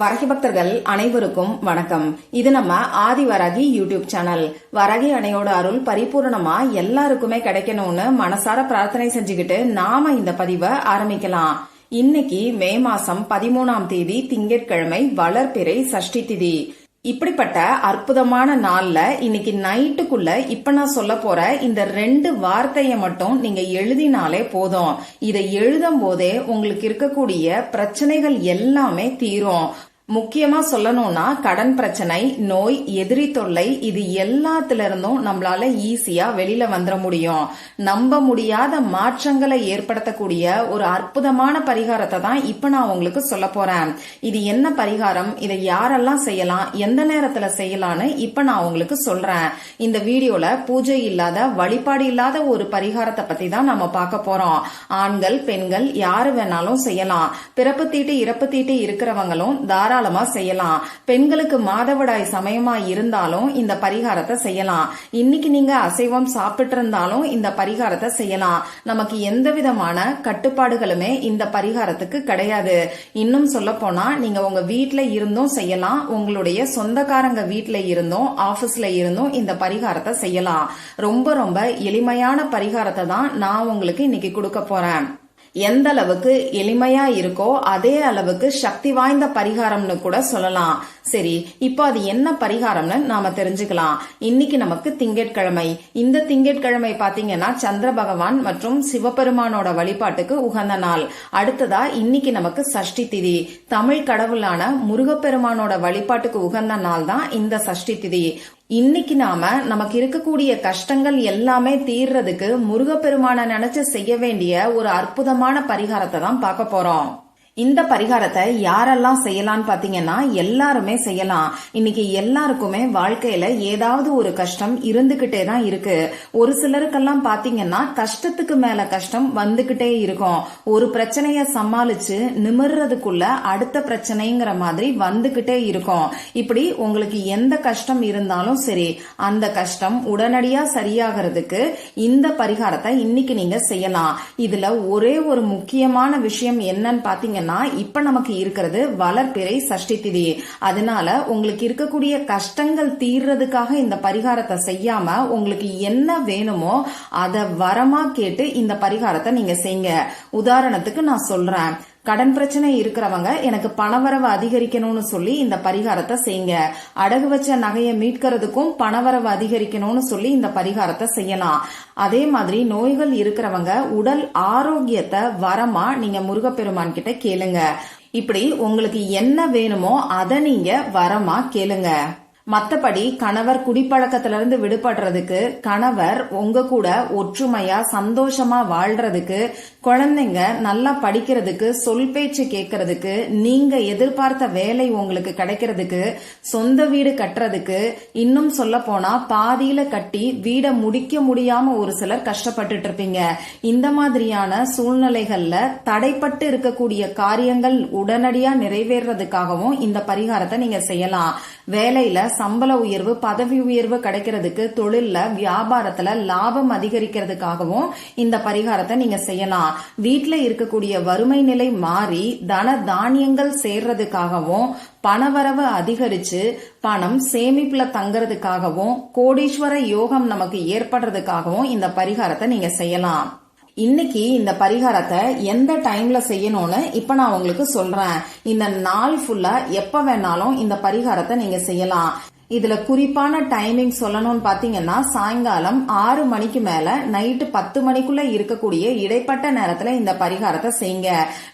வரகி பக்தர்கள் அனைவருக்கும் வணக்கம். இது நம்ம ஆதி வரகி யூடியூப் சேனல். வரகி அணையோட அருள் பரிபூர்ணமா எல்லாருக்குமே கிடைக்கணும்னு மனசார பிரார்த்தனை செஞ்சுக்கிட்டு நாம இந்த பதிவை ஆரம்பிக்கலாம். இன்னைக்கு மே மாசம் பதிமூணாம் தேதி திங்கட்கிழமை வளர்பிறை சஷ்டி திதி. இப்படிப்பட்ட அற்புதமான நாள்ல இன்னைக்கு நைட்டுக்குள்ள இப்ப நான் சொல்ல போற இந்த ரெண்டு வார்த்தைய மட்டும் நீங்க எழுதினாலே போதும். இதை எழுதும் போதே உங்களுக்கு இருக்கக்கூடிய பிரச்சனைகள் எல்லாமே தீரும். முக்கியமா சொல்லணும்னா கடன் பிரச்சனை நோய் எதிரி தொல்லை இது எல்லாத்துல இருந்தும் நம்மளால ஈஸியா வெளியில வந்துட முடியும். நம்ப முடியாத மாற்றங்களை ஏற்படுத்தக்கூடிய ஒரு அற்புதமான பரிகாரத்தை தான் இப்ப நான் உங்களுக்கு சொல்ல போறேன். இது என்ன பரிகாரம்? இதை யாரெல்லாம் செய்யலாம்? எந்த நேரத்துல செய்யலாம்னு இப்ப நான் உங்களுக்கு சொல்றேன். இந்த வீடியோல பூஜை இல்லாத வழிபாடு இல்லாத ஒரு பரிகாரத்தை பத்தி தான் நம்ம பார்க்க போறோம். ஆண்கள் பெண்கள் யாரு வேணாலும் செய்யலாம். பிறப்பு தீட்டு இறப்பு தீட்டு இருக்கிறவங்களும் தாராளமா செய்யலாம். பெண்களுக்கு மாதவிடாய் சமயமா இருந்தாலும் இந்த பரிகாரத்தை செய்யலாம். இன்னைக்கு நீங்க அசைவம் சாப்பிட்டு இருந்தாலும் இந்த பரிகாரத்தை செய்யலாம். நமக்கு எந்த விதமான கட்டுப்பாடுகளுமே இந்த பரிகாரத்துக்கு கிடையாது. இன்னும் சொல்ல போனா நீங்க உங்க வீட்டுல இருந்தும் செய்யலாம். உங்களுடைய சொந்தக்காரங்க வீட்டுல இருந்தும் ஆபீஸ்ல இருந்தும் இந்த பரிகாரத்தை செய்யலாம். ரொம்ப ரொம்ப எளிமையான பரிகாரத்தை தான் நான் உங்களுக்கு இன்னைக்கு கொடுக்க போறேன். எந்த அளவுக்கு எளிமையா இருக்கோ அதே அளவுக்கு சக்தி வாய்ந்த பரிகாரம்னு கூட சொல்லலாம். சரி இப்போ அது என்ன பரிகாரம்னு நாம தெரிஞ்சுக்கலாம். இன்னைக்கு நமக்கு திங்கட்கிழமை. இந்த திங்கட்கிழமை பாத்தீங்கன்னா சந்திர பகவான் மற்றும் சிவபெருமானோட வழிபாட்டுக்கு உகந்த நாள். அடுத்ததா இன்னைக்கு நமக்கு சஷ்டி திதி. தமிழ் கடவுளான முருகப்பெருமானோட வழிபாட்டுக்கு உகந்த நாள் தான் இந்த சஷ்டி திதி. இன்னைக்கு நாம நமக்கு இருக்கக்கூடிய கஷ்டங்கள் எல்லாமே தீர்றதுக்கு முருகப்பெருமான நினைச்சு செய்ய வேண்டிய ஒரு அற்புதமான பரிகாரத்தை தான் பார்க்க போறோம். இந்த பரிகாரத்தை யாரெல்லாம் செய்யலாம்னு பாத்தீங்கன்னா எல்லாருமே செய்யலாம். இன்னைக்கு எல்லாருக்குமே வாழ்க்கையில ஏதாவது ஒரு கஷ்டம் இருந்துகிட்டே தான் இருக்கு. ஒரு சிலருக்கெல்லாம் பாத்தீங்கன்னா கஷ்டத்துக்கு மேல கஷ்டம் வந்துகிட்டே இருக்கும். ஒரு பிரச்சனைய சமாளிச்சு நிமிர்றதுக்குள்ள அடுத்த பிரச்சனைங்கிற மாதிரி வந்துகிட்டே இருக்கும். இப்படி உங்களுக்கு எந்த கஷ்டம் இருந்தாலும் சரி அந்த கஷ்டம் உடனடியா சரியாகிறதுக்கு இந்த பரிகாரத்தை இன்னைக்கு நீங்க செய்யலாம். இதுல ஒரே ஒரு முக்கியமான விஷயம் என்னன்னு பாத்தீங்கன்னா பார்த்தீங்கன்னா இப்ப நமக்கு இருக்கிறது வளர்பிறை சஷ்டி திதி. அதனால உங்களுக்கு இருக்கக்கூடிய கஷ்டங்கள் தீர்றதுக்காக இந்த பரிகாரத்தை செய்யாம உங்களுக்கு என்ன வேணுமோ அதை வரமா கேட்டு இந்த பரிகாரத்தை நீங்க செய்யுங்க உதாரணத்துக்கு நான் சொல்றேன். கடன் பிரச்சனை இருக்கிறவங்க எனக்கு பணவரவு அதிகரிக்கணும்னு சொல்லி இந்த பரிகாரத்தை செய்யுங்க. அடகு வச்ச நகையை மீட்கிறதுக்கும் பணவரவு அதிகரிக்கணும்னு சொல்லி இந்த பரிகாரத்தை செய்யலாம். அதே மாதிரி நோய்கள் இருக்கிறவங்க உடல் ஆரோக்கியத்தை வரமா நீங்க முருகப்பெருமான் கிட்ட கேளுங்க. இப்படி உங்களுக்கு என்ன வேணுமோ அதை நீங்க வரமா கேளுங்க. மத்தபடி கணவர் குடிப்பழக்கத்திலிருந்து விடுபடுறதுக்கு கணவர் உங்க கூட ஒற்றுமையா சந்தோஷமா வாழ்றதுக்கு குழந்தைங்க நல்லா படிக்கிறதுக்கு சொல் பேச்சு கேட்கறதுக்கு நீங்க எதிர்பார்த்த வேலை உங்களுக்கு கிடைக்கிறதுக்கு சொந்த வீடு கட்டுறதுக்கு இன்னும் சொல்ல போனா பாதியில கட்டி வீடை முடிக்க முடியாம ஒரு சிலர் கஷ்டப்பட்டுட்டு இருப்பீங்க. இந்த மாதிரியான சூழ்நிலைகள்ல தடைப்பட்டு இருக்கக்கூடிய காரியங்கள் உடனடியா நிறைவேறதுக்காகவும் இந்த பரிகாரத்தை நீங்க செய்யலாம். வேலையில சம்பள உயர்வு பதவி உயர்வு கிடைக்கிறதுக்கு தொழில்ல வியாபாரத்துல லாபம் அதிகரிக்கிறதுக்காகவும் இந்த பரிகாரத்தை நீங்க செய்யலாம். வீட்டுல இருக்கக்கூடிய வறுமை நிலை மாறி தன தானியங்கள் சேர்றதுக்காகவும் பணவரவு அதிகரிச்சு பணம் சேமிப்புல தங்கறதுக்காகவும் கோடீஸ்வர யோகம் நமக்கு ஏற்படுறதுக்காகவும் இந்த பரிகாரத்தை நீங்க செய்யலாம். இன்னைக்கு இந்த பரிகாரத்தை எந்த டைம்ல செய்யணும்னு இப்ப நான் உங்களுக்கு சொல்றேன். இந்த நாள் ஃபுல்லா எப்ப வேணாலும் இந்த பரிகாரத்தை நீங்க செய்யலாம். இதுல குறிப்பான டைமிங் சொல்லணும்னு பாத்தீங்கன்னா சாயங்காலம் ஆறு மணிக்கு மேல நைட்டு பத்து மணிக்குள்ள இருக்கக்கூடிய இடைப்பட்ட நேரத்துல இந்த பரிகாரத்தை செய்யுங்க.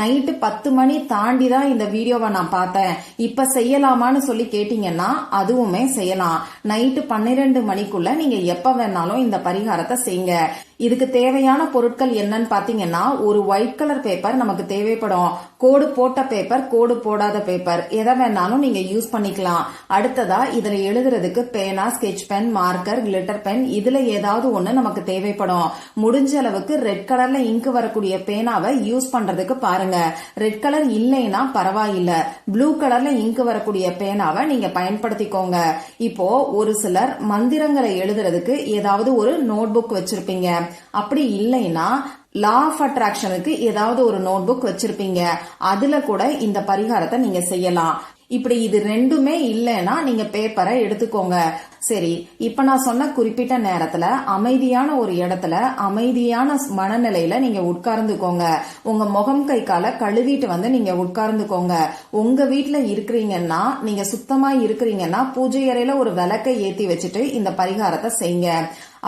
நைட்டு பத்து மணி தாண்டி தான் இந்த வீடியோவை நான் பார்த்தேன். இப்ப செய்யலாமான்னு சொல்லி கேட்டீங்கன்னா அதுவுமே செய்யலாம். நைட்டு பன்னிரெண்டு மணிக்குள்ள நீங்க எப்ப வேணாலும் இந்த பரிகாரத்தை செய்யுங்க. இதுக்கு தேவையான பொருட்கள் என்னன்னு பாத்தீங்கன்னா ஒரு ஒயிட் கலர் பேப்பர் நமக்கு தேவைப்படும். கோடு போட்ட பேப்பர் கோடு போடாத பேப்பர் எதை வேணாலும் நீங்க யூஸ் பண்ணிக்கலாம். அடுத்ததா இதுல எழுதுறதுக்கு பேனா sketch pen marker glitter pen இதுல ஏதாவது ஒண்ணு நமக்கு தேவைப்படும். முடிஞ்ச அளவுக்கு ரெட் கலர்ல இங்கு வரக்கூடிய பேனாவை யூஸ் பண்றதுக்கு பாருங்க. ரெட் கலர் இல்லைன்னா பரவாயில்ல. ப்ளூ கலர்ல இங்கு வரக்கூடிய பேனாவை நீங்க பயன்படுத்திக்கோங்க. இப்போ ஒரு சிலர் மந்திரங்களை எழுதுறதுக்கு ஏதாவது ஒரு நோட் புக் வச்சிருப்பீங்க. அப்படி இல்லைன்னா லா ஆஃப் அட்ராக்ஷனுக்கு ஏதாவது ஒரு நோட் புக் வச்சிருப்பீங்க. அதுல கூட இந்த பரிகாரத்தை நீங்க செய்யலாம். இப்படி இது ரெண்டுமே இல்லைன்னா நீங்க பேப்பரை எடுத்துக்கோங்க. சரி இப்ப நான் சொன்ன குறிப்பிட்ட நேரத்துல அமைதியான ஒரு இடத்துல அமைதியான மனநிலையில நீங்க உட்கார்ந்துக்கோங்க. உங்க முகம் கை கால கழுவிட்டு வந்து நீங்க உட்கார்ந்துக்கோங்க. உங்க வீட்டுல இருக்கிறீங்கன்னா நீங்க சுத்தமா இருக்கிறீங்கன்னா பூஜை அறையில ஒரு விளக்கை ஏத்தி வச்சுட்டு இந்த பரிகாரத்தை செய்யுங்க.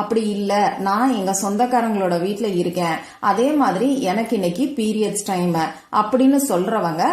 அப்படி இல்லை. நான் எங்க சொந்தக்காரங்களோட வீட்டில் இருக்கேன். அதே மாதிரி எனக்கு இன்னைக்கு பீரியட்ஸ் டைம் அப்படின்னு சொல்றவங்க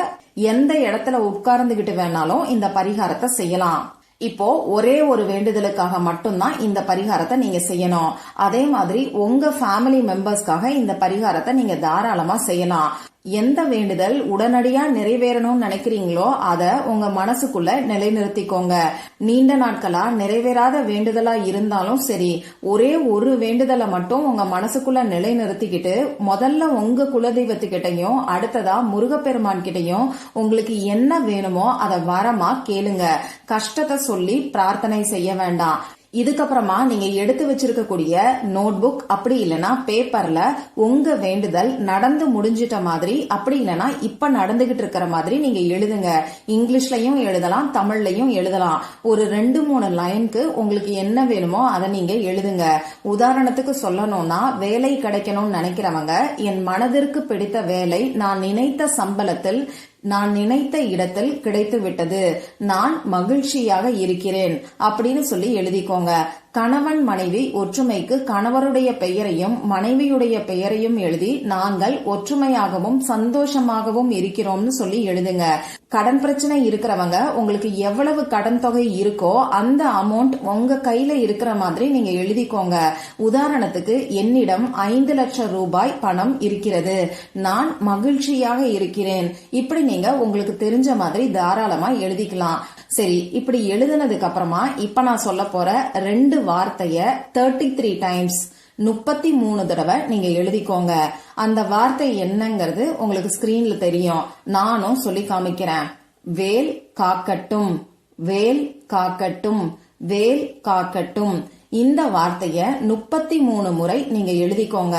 எந்த இடத்துல உட்கார்ந்துகிட்டு வேணாலும் இந்த பரிகாரத்தை செய்யலாம். இப்போ ஒரே ஒரு வேண்டுதலுக்காக மட்டும்தான் இந்த பரிகாரத்தை நீங்க செய்யணும். அதே மாதிரி உங்க ஃபேமிலி மெம்பர்ஸ்க்காக இந்த பரிகாரத்தை நீங்க தாராளமா செய்யலாம். எந்த வேண்டுதல் உடனடியா நிறைவேறணும்னு நினைக்கிறீங்களோ அத உங்க மனசுக்குள்ள நிலைநிறுத்திக்கோங்க. நீண்ட நாட்களா நிறைவேறாத வேண்டுதலா இருந்தாலும் சரி ஒரே ஒரு வேண்டுதலை மட்டும் உங்க மனசுக்குள்ள நிலைநிறுத்திக்கிட்டு முதல்ல உங்க குலதெய்வத்துக்கிட்டையும் அடுத்ததா முருகப்பெருமான் கிட்டையும் உங்களுக்கு என்ன வேணுமோ அதை வரமா கேளுங்க. கஷ்டத்தை சொல்லி பிரார்த்தனை செய்ய வேண்டாம். இதுக்கப்புறமா நீங்க எடுத்து வச்சிருக்கக்கூடிய நோட் புக் அப்படி இல்லைன்னா பேப்பர்ல உங்க வேண்டுதல் நடந்து முடிஞ்சிட்ட மாதிரி அப்படி இல்லைன்னா இப்ப நடந்துகிட்டு இருக்கிற மாதிரி நீங்க எழுதுங்க. இங்கிலீஷ்லயும் எழுதலாம் தமிழ்லயும் எழுதலாம். ஒரு ரெண்டு மூணு லைனுக்கு உங்களுக்கு என்ன வேணுமோ அதை நீங்க எழுதுங்க. உதாரணத்துக்கு சொல்லணும்னா வேலை கிடைக்கணும்னு நினைக்கிறவங்க என் மனதிற்கு பிடித்த வேலை நான் நினைத்த சம்பளத்தில் நான் நினைத்த இடத்தில் கிடைத்து விட்டது நான் மகிழ்ச்சியாக இருக்கிறேன். அப்படின்னு சொல்லி எழுதிக்கோங்க. கணவன் மனைவி ஒற்றுமைக்கு கணவருடைய பெயரையும் மனைவியுடைய பெயரையும் எழுதி நாங்கள் ஒற்றுமையாகவும் சந்தோஷமாகவும் இருக்கிறோம்னு சொல்லி எழுதுங்க. கடன் பிரச்சனை இருக்கிறவங்க உங்களுக்கு எவ்வளவு கடன் தொகை இருக்கோ அந்த அமௌண்ட் உங்க கையில இருக்கிற மாதிரி நீங்க எழுதிக்கோங்க. உதாரணத்துக்கு என்னிடம் ஐந்து லட்சம் ரூபாய் பணம் இருக்கிறது. நான் மகிழ்ச்சியாக இருக்கிறேன். இப்படி நீங்க உங்களுக்கு தெரிஞ்ச மாதிரி தாராளமா எழுதிக்கலாம். சரி இப்படி எழுதுனதுக்கு அப்புறமா இப்ப நான் சொல்ல போற ரெண்டு வார்த்தைய தேர்ட்டி த்ரீ டைம்ஸ் முப்பத்தி மூணு தடவை நீங்க எழுதிக்கோங்க. அந்த வார்த்தை என்னங்கிறது உங்களுக்கு ஸ்கிரீன்ல தெரியும். நானும் சொல்லி காமிக்கிறேன். வேல் காக்கட்டும். வேல் காக்கட்டும். வேல் காக்கட்டும் இந்த வார்த்தைய முப்பத்தி மூணு முறை நீங்க எழுதிக்கோங்க.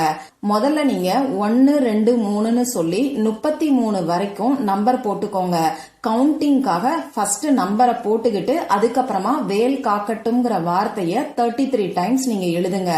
முதல்ல நீங்க ஒன்னு ரெண்டு மூணுன்னு சொல்லி முப்பத்தி மூணு வரைக்கும் நம்பர் போட்டுக்கோங்க. கவுண்டிங்காக ஃபர்ஸ்ட் நம்பரை போட்டுக்கிட்டு அதுக்கப்புறமா வேல் காக்கட்டும்ங்கிற வார்த்தைய தேர்ட்டி த்ரீ டைம்ஸ் நீங்க எழுதுங்க.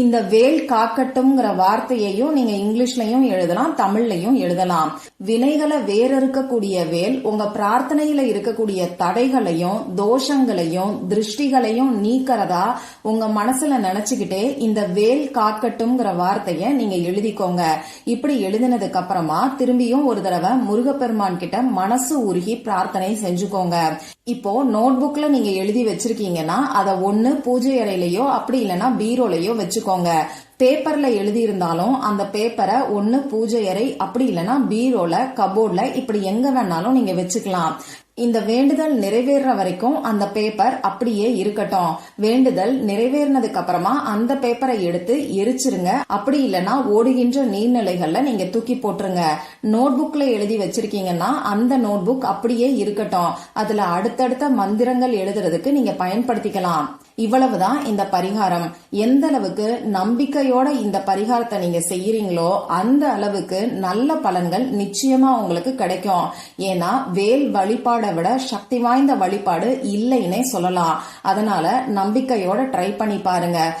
இந்த வேல் காக்கட்டும்ங்கிற வார்த்தையையும் நீங்க இங்கிலீஷ்லயும் எழுதலாம் தமிழ்லையும் எழுதலாம். வினைகளை வேறறுக்கக்கூடிய வேல் உங்க பிரார்த்தனையில இருக்கக்கூடிய தடைகளையும் தோஷங்களையும் திருஷ்டிகளையும் நீக்கிறதா உங்க மனசுல நினைச்சுக்கிட்டே இந்த வேல் காக்கட்டும்ங்கிற வார்த்தைய நீங்க எழுதிக்கோங்க. இப்படி எழுதினதுக்கு அப்புறமா திரும்பியும் ஒரு தடவை முருகப்பெருமான் கிட்ட மனசு உருகி பிரார்த்தனை செஞ்சுக்கோங்க. இப்போ நோட் புக்ல நீங்க எழுதி வச்சிருக்கீங்கன்னா அதை ஒன்னு பூஜை அறையிலயோ அப்படி இல்லைன்னா பீரோலையோ வச்சு வச்சுக்கோங்க. பேப்பர்ல எழுதி இருந்தாலும் அந்த பேப்பரை ஒன்னு பூஜை அறை அப்படி இல்லைன்னா பீரோல கபோர்ட்ல இப்படி எங்க வேணாலும் நீங்க வச்சுக்கலாம். இந்த வேண்டுதல் நிறைவேற வரைக்கும் அந்த பேப்பர் அப்படியே இருக்கட்டும். வேண்டுதல் நிறைவேறினதுக்கு அப்புறமா அந்த பேப்பரை எடுத்து எரிச்சிருங்க. அப்படி இல்லைன்னா ஓடுகின்ற நீர்நிலைகள்ல நீங்க தூக்கி போட்டுருங்க. நோட் புக்ல எழுதி வச்சிருக்கீங்கன்னா அந்த நோட் புக் அப்படியே இருக்கட்டும். அதுல அடுத்தடுத்த மந்திரங்கள் எழுதுறதுக்கு நீங்க பயன்படுத்திக்கலாம். இவ்வளவுதான் இந்த பரிகாரம். எந்த அளவுக்கு நம்பிக்கையோட இந்த பரிகாரத்தை நீங்க செய்யறீங்களோ அந்த அளவுக்கு நல்ல பலன்கள் நிச்சயமா உங்களுக்கு கிடைக்கும். ஏன்னா வேல் வழிபாடை விட சக்தி வாய்ந்த வழிபாடு இல்லைன்னே சொல்லலாம். அதனால நம்பிக்கையோட ட்ரை பண்ணி பாருங்க.